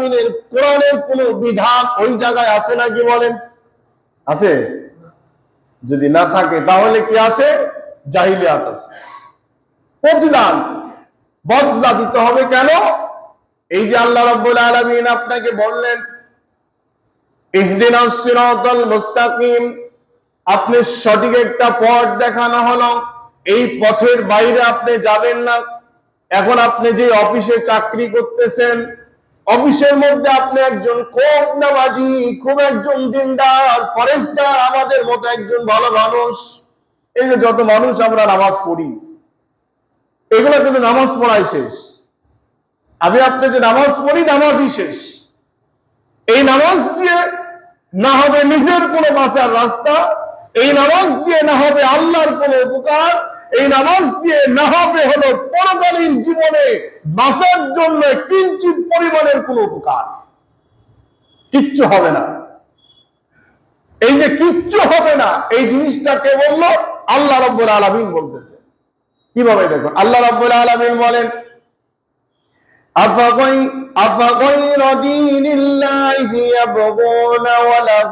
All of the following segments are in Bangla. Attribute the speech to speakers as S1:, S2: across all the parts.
S1: আলমিনের কোরআনের কোন বিধান ওই জায়গায় আছে নাকি বলেন? আছে। যদি না থাকে, তাহলে কি আছে? জাহিলিয়াত আছে। প্রতিদান বদলা দিতে হবে কেন? এই যে আল্লাহ রাব্বুল আলামিন আপনাকে বললেন মুস্তাকিম। আপনি সঠিক একটা পথ দেখানো হলো। এই পথের বাইরে আপনি যাবেন না। এখন আপনি যে অফিসে চাকরি করতেছেন অফিসের মধ্যে আপনি একজন খুব নামাজি, খুব একজন দিনদার ফরেস্টার আমাদের মতো একজন ভালো মানুষ। এই যে যত মানুষ আমরা নামাজ পড়ি, এগুলো কিন্তু নামাজ পড়াই শেষ। আমি আপনি যে নামাজ পড়ি, নামাজই শেষ। এই নামাজ দিয়ে না হবে নিজের কোনো বাঁচার রাস্তা, এই নামাজ দিয়ে না হবে আল্লাহর কোনো উপকার এই নামাজ দিয়ে না হবে হলো পরকালীন জীবনে বাঁচার জন্য কিঞ্চিত পরিমাণের কোনো উপকার কিচ্ছু হবে না এই যে কিচ্ছু হবে না এই জিনিসটা কে বললো আল্লাহ রব্বুল আলমিন বলতেছে কিভাবে দেখুন আল্লাহ রব্বুল আলমিন বলেন أفغي- أفغير دين الله يبغون وله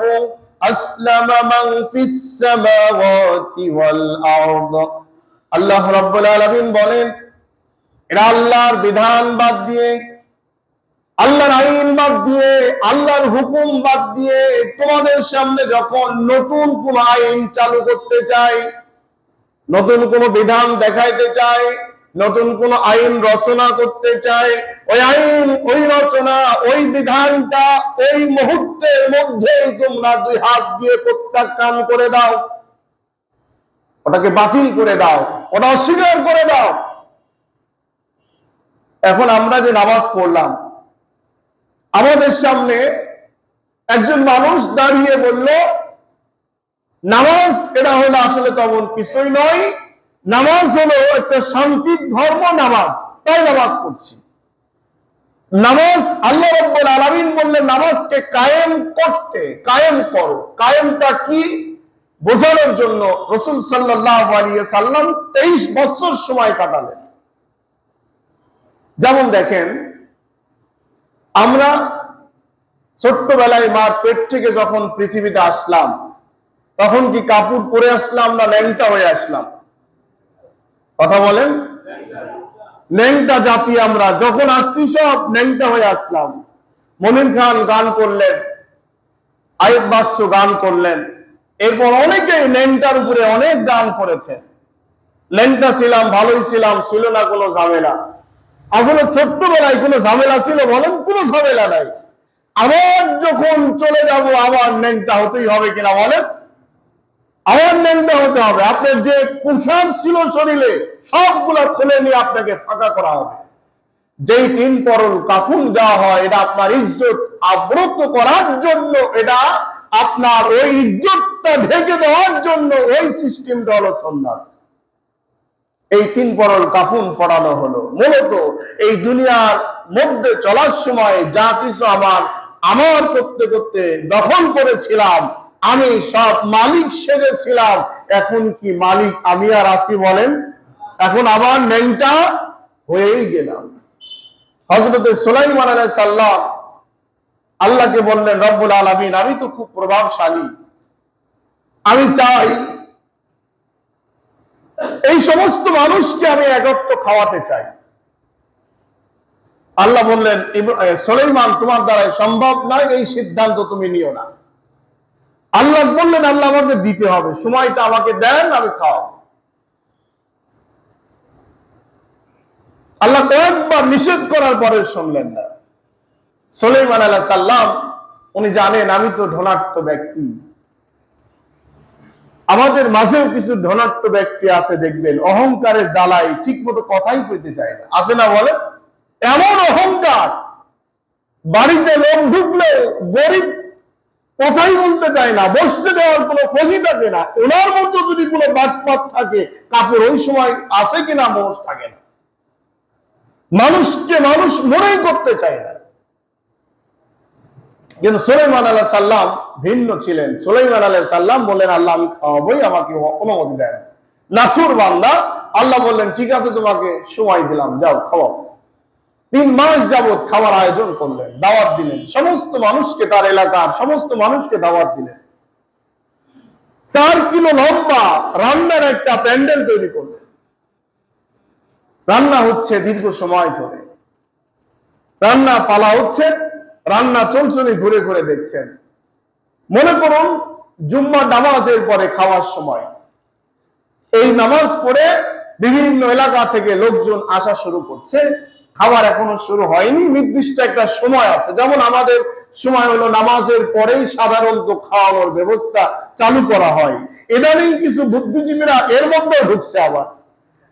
S1: أسلم من في السماوات والأرض আল্লাহ রব্বুল আলামিন বলেন, এরা আল্লাহর বিধান বাদ দিয়ে, আল্লাহর আইন বাদ দিয়ে, আল্লাহর হুকুম বাদ দিয়ে তোমাদের সামনে যখন নতুন কোন আইন চালু করতে চায় নতুন কোন বিধান দেখাইতে চায় নতুন কোন আইন রচনা করতে চাই, ওই আইন, ওই রচনা, ওই বিধানটা ওই মুহূর্তের মধ্যেই তোমরা দুই হাত দিয়ে প্রত্যাখ্যান করে দাও। ওটাকে বাতিল করে দাও, ওটা অস্বীকার করে দাও। এখন আমরা যে নামাজ পড়লাম, আমাদের সামনে একজন মানুষ দাঁড়িয়ে বলল, নামাজ এটা হলো আসলে তেমন কিছুই নয়, নামাজ হলো একটা শান্তির ধর্ম নামাজ, তাই নামাজ পড়ছি। নামাজ আল্লাহ রব্বুল আলামিন বললেন, নামাজকে কায়েম করতে, কায়েম করো। কায়েমটা কি? বোঝানোর জন্য রসুল সাল্লাম তেইশ বছর সময় কাটালেন। যেমন দেখেন, আমরা ছোট্টবেলায় মার পেট থেকে যখন পৃথিবীতে আসলাম, তখন কি কাপড় পরে আসলাম না ল্যাংটা হয়ে আসলাম? কথা বলেন? ন্যাংটা জাতি আমরা, যখন আসছি সব ন্যাংটা হয়ে আসলাম। মনির খান গান করলেন, আয়ুব গান করলেন। এরপর অনেকে ন্যাংটার উপরে অনেক দান করেছে। ল্যাংটা ছিলাম, ভালোই ছিলাম, ছিল না কোনো ঝামেলা। আসলে ছোট্টবেলায় কোনো ঝামেলা ছিল বলেন, কোনো ঝামেলা নাই। আবার যখন চলে যাব, আবার ন্যাংটা হতেই হবে কিনা বলেন? আবার ন্যাংটা হতে হবে। আপনার যে পোশাক ছিল শরীরে, সবগুলা খুলে নিয়ে আপনাকে ফাঁকা করা হবে। যেই তিন পরল, কাফুন দেওয়া হয়, এটা আপনার ইজ্জত আব্রত করার জন্য এটা আপনার ওই ইজ্জতটা ঢেকে দেওয়ার জন্য ওই সিস্টেমটা হলো সন্ন্যাস এই তিন পরল কাফুন পড়ানো হলো। মূলত এই দুনিয়ার মধ্যে চলার সময় যা কিছু আমার আমার করতে করতে দখল করেছিলাম, আমি সব মালিক সেজেছিলাম, এখন কি মালিক আমি আর আসি বলেন? এখন আবার নেংটা হয়েই গেলাম। হজরতে সুলাইমান আলাই আল্লাহকে বললেন, রব্বুল আলমিন, আমি তো খুব প্রভাবশালী। আমি চাই এই সমস্ত মানুষকে আমি একত্র খাওয়াতে চাই। আল্লাহ বললেন সুলাইমান, তোমার দ্বারাই সম্ভব নয়, এই সিদ্ধান্ত তুমি নিও না। আল্লাহ বললেন, আল্লাহ আমাকে দিতে হবে, সময়টা আমাকে দেন, আমি খাওয়াবো। আল্লাহ কয়েকবার নিষেধ করার পরে শুনলেন না। সুলাইমান আল্লাহ সাল্লাম উনি জানেন, আমি তো ধনাট্য ব্যক্তি। আমাদের মাঝেও কিছু ধনাট্য ব্যক্তি আছে, দেখবেন, অহংকারে জ্বালাই ঠিক মতো কথাই কইতে চায় না। আছে না বলে এমন অহংকার, বাড়িতে লোক ঢুকলে গরিব কথাই বলতে চায় না, বসতে দেওয়ার কোনো খোঁজই থাকে না, ওনার মতো যদি কোনো বাটপাত থাকে, কাপড় ওই সময় আছে কিনা, মোষ থাকে না। মানুষকে মানুষ মনেই করতে চায় না। কিন্তু সুলাইমান আলাহ সাল্লাম ভিন্ন ছিলেন। সুলাইমান আলাহ সাল্লাম বললেন, আল্লাহ, আমি খাওয়াবই, আমাকে অনুমতি দেন। নাসুর বান্দা, আল্লাহ বললেন, ঠিক আছে, তোমাকে সময় দিলাম, যাও, খাওয়াও। তিন মাস যাবত খাওয়ার আয়োজন করলেন, দাওয়াত দিলেন। সমস্ত মানুষকে তার এলাকার সমস্ত মানুষকে দাওয়াত দিলেন। চার কিলো লম্বা রান্নার একটা প্যান্ডেল তৈরি করলেন। রান্না হচ্ছে দীর্ঘ সময় ধরে। রান্না পালা হচ্ছে রান্না চলচলি ঘুরে ঘুরে দেখছেন। মনে করুন জুম্মা নামাজের পরে খাওয়ার সময়। এই নামাজ পড়ে বিভিন্ন এলাকা থেকে লোকজন আসা শুরু করছে। খাবার এখনও শুরু হয়নি, নির্দিষ্ট একটা সময় আছে। যেমন আমাদের সময় হলো নামাজের পরেই সাধারণত খাওয়ানোর ব্যবস্থা চালু করা হয়। ইদানিং কিছু বুদ্ধিজীবীরা এর মধ্যে ঢুকছে আবার।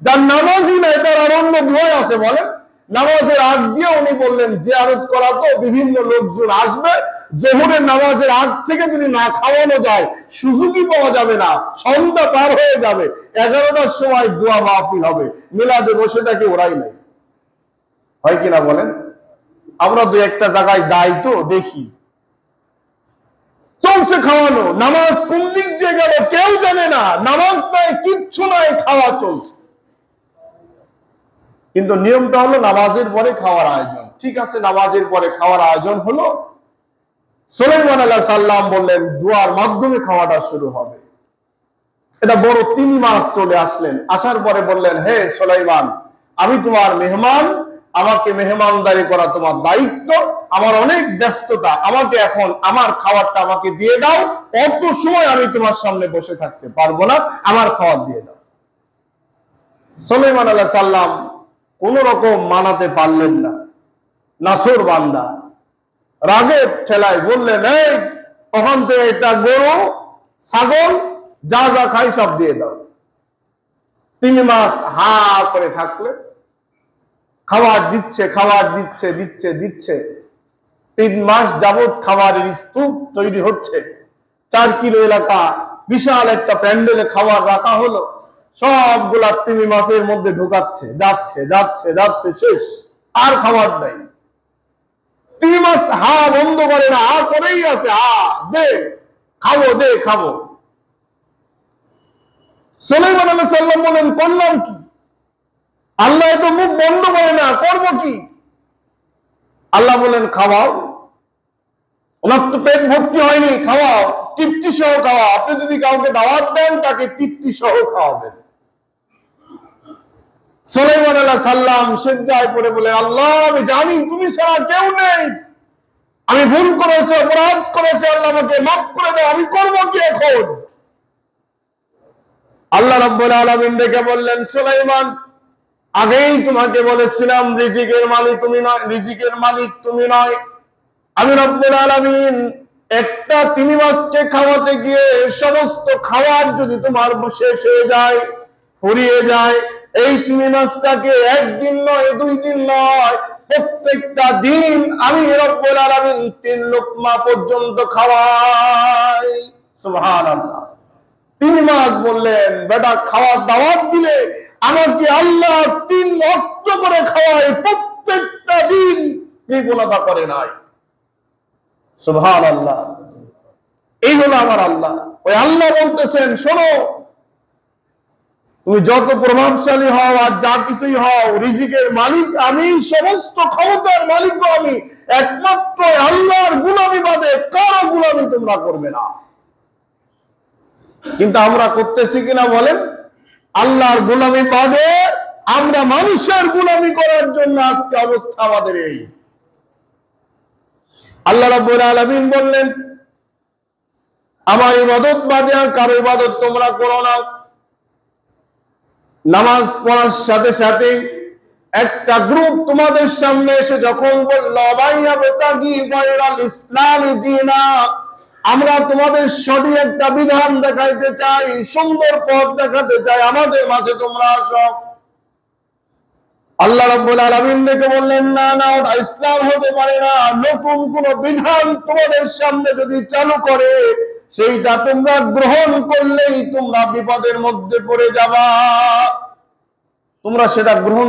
S1: যার নামাজই নাই, তার আর অন্য আছে, বলেন। নামাজের আগ দিয়ে উনি বললেন, জিয়ারত করা তো বিভিন্ন লোকজন আসবে। জোহরের নামাজের আগ থেকে যদি না খাওয়ানো যায়, সুযোগই পাওয়া যাবে না। সন্ধ্যা পার হয়ে যাবে। এগারোটার সময় দোয়া মাহফিল হবে। মিলাদে বসে থাকে ওরাই নাই? হয় কিনা বলেন? আমরা দু একটা জায়গায় যাই তো, দেখি। চলছে খাওয়ানো। নামাজ কোন দিক দিয়ে গেল কেউ জানে না। নামাজ নাই, কিচ্ছু নাই, খাওয়া চলছে। কিন্তু নিয়মটা হলো নামাজের পরে খাওয়ার আয়োজন। ঠিক আছে, নামাজের পরে খাওয়ার আয়োজন হলো সোলাইমান আল্লাহ সাল্লাম বললেন, দুয়ার মাধ্যমে খাওয়াটা শুরু হবে। এটা বড় তিন মাস চলে আসলেন। আসার পরে বললেন, হে সোলাইমান, আমি তোমার মেহমান, আমাকে মেহমানদারি করা তোমার দায়িত্ব, আমার অনেক ব্যস্ততা, আমাকে এখন আমার খাবারটা আমাকে দিয়ে দাও, অত সময় আমি তোমার সামনে বসে থাকতে পারব না, আমার খাবার দিয়ে দাও। সোলাইমান আল্লাহ সাল্লাম কোন রকম মানাতে পারলেন না। নাসর বান্দা রাগের ঠেলায় বললেন, এই ওখান থেকে একটা গরু, ছাগল, যা যা খাই সব দিয়ে দাও। তিন মাস হা করে থাকলে, খাবার দিচ্ছে খাবার দিচ্ছে দিচ্ছে দিচ্ছে। তিন মাস যাবত খাবারের স্তূপ তৈরি হচ্ছে। চার কিলো এলাকা, বিশাল একটা প্যান্ডেলে খাবার রাখা হলো। সবগুলা তিমি মাসের মধ্যে ঢুকাচ্ছে, যাচ্ছে যাচ্ছে যাচ্ছে, শেষ। আর খাবার নাই। তিমি মাস হা বন্ধ করে না, হা করেই আছে, হা, দে, খাব দে, খাব। সাল্লাম বলেন, করলাম কি? আল্লাহ তো মুখ বন্ধ করে না, করব কি? আল্লাহ বলেন, খাওয়াও। ওনার তো পেট ভর্তি হয়নি, খাওয়াও। তৃপ্তি সহ খাওয়া আপনি যদি কাউকে দাওয়াত দেন, তাকে তৃপ্তি সহ খাওয়াবেন। সোলাইমান আল্লাহ সাল্লাম সেজ্জায় পড়ে বলে, আল্লাহ, আমি জানি তুমি ছাড়া কেউ নেই। আমি ভুল করেছি, অপরাধ করেছি, আল্লাহ আমাকে মাফ করে দাও, আমি করব কি এখন? আল্লাহ রব্বুল আলমিন বললেন আগেই তোমাকে বলেছিলাম, রিজিকের মালিক তুমি নয়, রিজিকের মালিক তুমি নয়। আমি রব্বুল আলমিন একটা তিমি মাসকে খাওয়াতে গিয়ে সমস্ত খাবার যদি তোমার শেষ হয়ে যায়, ফুরিয়ে যায় এই তিমি মাসটাকে একদিন নয়, দুই দিন নয়, প্রত্যেকটা দিন আমি রব্বুল আলমিন তিন লোকমা পর্যন্ত খাওয়াই। সুবহানাল্লাহ। তিন মাস বললেন, বেটা, খাওয়ার দাওয়াত দিলে আমাকে আল্লাহ তিন অক্ট করে খাওয়ায়, প্রত্যেকটা দিন কৃপণতা করে নাই। সুভান আল্লাহ এই হলো আমার আল্লাহ। ওই আল্লাহ বলতেছেন, শোনো তুমি যত প্রভাবশালী হও আর যা কিছুই হও, রিজিকের মালিক আমি, সমস্ত ক্ষমতার মালিক আমি, একমাত্র আল্লাহর গুলামি বাদে কারও গুলামি তোমরা করবে না। কিন্তু আমরা করতেছি কিনা বলেন? আল্লাহর গোলামি বাদে আমরা মানুষের গোলামি করার জন্য আজকে অবস্থা আমাদের এই। আল্লাহ রাব্বুল আলামিন বললেন, আমার ইবাদত বাদে আর কারও ইবাদত তোমরা করো না। নামাজ পড়ার সাথে সাথে একটা গ্রুপ তোমাদের সামনে এসে যখন বলল ইসলামী দিনা আমরা তোমাদের সঠিক একটা বিধান দেখাইতে চাই, সুন্দর পথ দেখাতে চাই, আমাদের মাঝে তোমরা আসো। আল্লাহ রাব্বুল আলামিন ডেকে বললেন, না না, ওটা ইসলাম হতে পারে না। নতুন কোন বিধান তোমাদের সামনে যদি চালু করে সেইটা তোমরা গ্রহণ করলেই তোমরা বিপদের মধ্যে পড়ে যাবা। তোমরা সেটা গ্রহণ